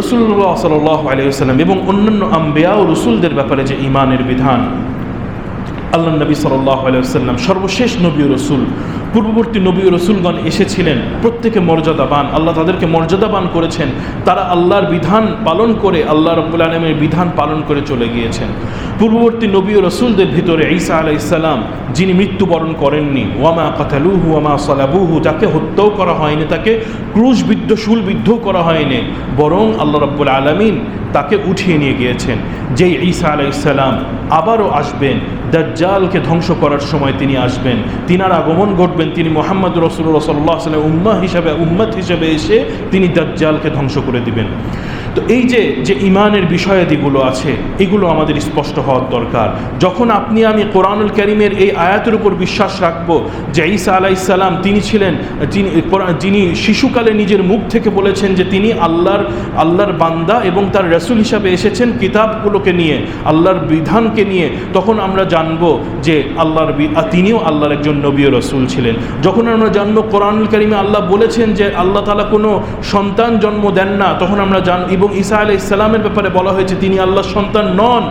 রসুল্লাহ সাল্লাহ আলিয়াল্লাম এবং অন্যান্য আম্বিয়া ও রসুলদের ব্যাপারে যে ইমানের বিধান। আল্লাহ নবী সাল্লাহ আলাইসাল্লাম সর্বশেষ নবী রসুল, পূর্ববর্তী নবী রসুলগণ এসেছিলেন, প্রত্যেকে মর্যাদাবান, আল্লাহ তাদেরকে মর্যাদাবান করেছেন, তারা আল্লাহর বিধান পালন করে, আল্লাহ রব্বুল আলমের বিধান পালন করে চলে গিয়েছেন। পূর্ববর্তী নবী ও রসুলদের ভিতরে ঈসা আলাইসাল্লাম যিনি মৃত্যুবরণ করেননি, ওয়ামা কাতালুহু, ওয়ামা সালাবুহু, যাকে হত্যাও করা হয়নি, তাকে ক্রুশবিদ্ধ শুলবিদ্ধও করা হয়নি, বরং আল্লাহ রব্বুল আলমিন তাকে উঠিয়ে নিয়ে গিয়েছেন। যেই ঈসা আলাইসাল্লাম আবারও আসবেন, দাজ্জালকে ধ্বংস করার সময় তিনি আসবেন, তিনার আগমন ঘটবেন, তিনি মোহাম্মদ রসুল্লাহ সাল্লাহ সাল্লাম উম্মা হিসাবে, উম্মত হিসাবে এসে তিনি দাজ্জালকে ধ্বংস করে দিবেন। তো এই যে যে ইমানের বিষয়াদিগুলো আছে, এগুলো আমাদের স্পষ্ট হওয়ার দরকার। যখন আপনি আমি কোরআনুল করিমের এই আয়াতের উপর বিশ্বাস রাখব যে ঈসা আলাইসাল্লাম তিনি ছিলেন, যিনি শিশুকালে নিজের মুখ থেকে বলেছেন যে তিনি আল্লাহর আল্লাহর বান্দা এবং তার রসুল হিসাবে এসেছেন কিতাবগুলোকে নিয়ে, আল্লাহর বিধানকে নিয়ে, তখন আমরা জানব যে আল্লাহর তিনিও আল্লাহর একজন নবী রসুল ছিলেন। যখন আমরা জানব কোরআনুল করিমে আল্লাহ বলেছেন যে আল্লাহ তালা কোনো সন্তান জন্ম দেন না, তখন আমরা জান, এবং ঈসা আলাই ইসলামের ব্যাপারে বলা হয়েছে তিনি আল্লাহর সন্তান নন।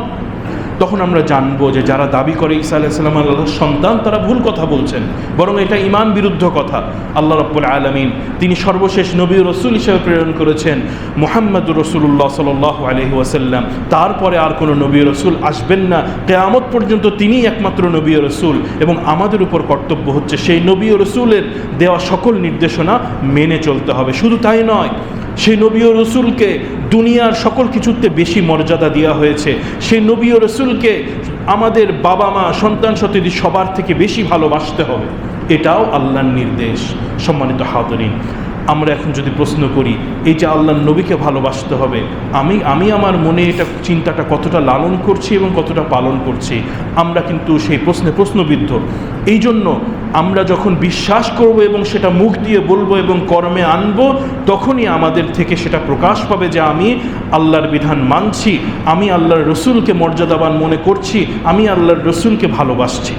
তখন আমরা জানব যে যারা দাবি করে ঈসা আলাইসাল্লাম আল্লাহর সন্তান, তারা ভুল কথা বলছেন। বরং এটা ইমান বিরুদ্ধ কথা। আল্লাহ রব্বুল আলমিন তিনি সর্বশেষ নবী রসুল হিসেবে প্রেরণ করেছেন মোহাম্মদ রসুল্লাহ সাল আলহি ওয়াসাল্লাম। তারপরে আর কোনো নবী রসুল আসবেন না। কেয়ামত পর্যন্ত তিনিই একমাত্র নবী রসুল এবং আমাদের উপর কর্তব্য হচ্ছে সেই নবী রসুলের দেওয়া সকল নির্দেশনা মেনে চলতে হবে। শুধু তাই নয় সেই নবী ও রসুলকে দুনিয়ার সকল কিছুতে বেশি মর্যাদা দেওয়া হয়েছে। সেই নবী ও রসুলকে আমাদের বাবা মা, সন্তান সতীদের সবার থেকে বেশি ভালোবাসতে হবে। এটাও আল্লাহর নির্দেশ। সম্মানিত হাতরিন আমরা এখন যদি প্রশ্ন করি, এই যে আল্লাহর নবীকে ভালোবাসতে হবে, আমি আমি আমার মনে এটা চিন্তাটা কতটা লালন করছি এবং কতটা পালন করছি? আমরা কিন্তু সেই প্রশ্নে প্রশ্নবিদ্ধ। এই জন্য আমরা যখন বিশ্বাস করব এবং সেটা মুখ দিয়ে বলব এবং কর্মে আনব, তখনই আমাদের থেকে সেটা প্রকাশ পাবে যে আমি আল্লাহর বিধান মানছি, আমি আল্লাহর রসুলকে মর্যাদাবান মনে করছি, আমি আল্লাহর রসুলকে ভালোবাসছি।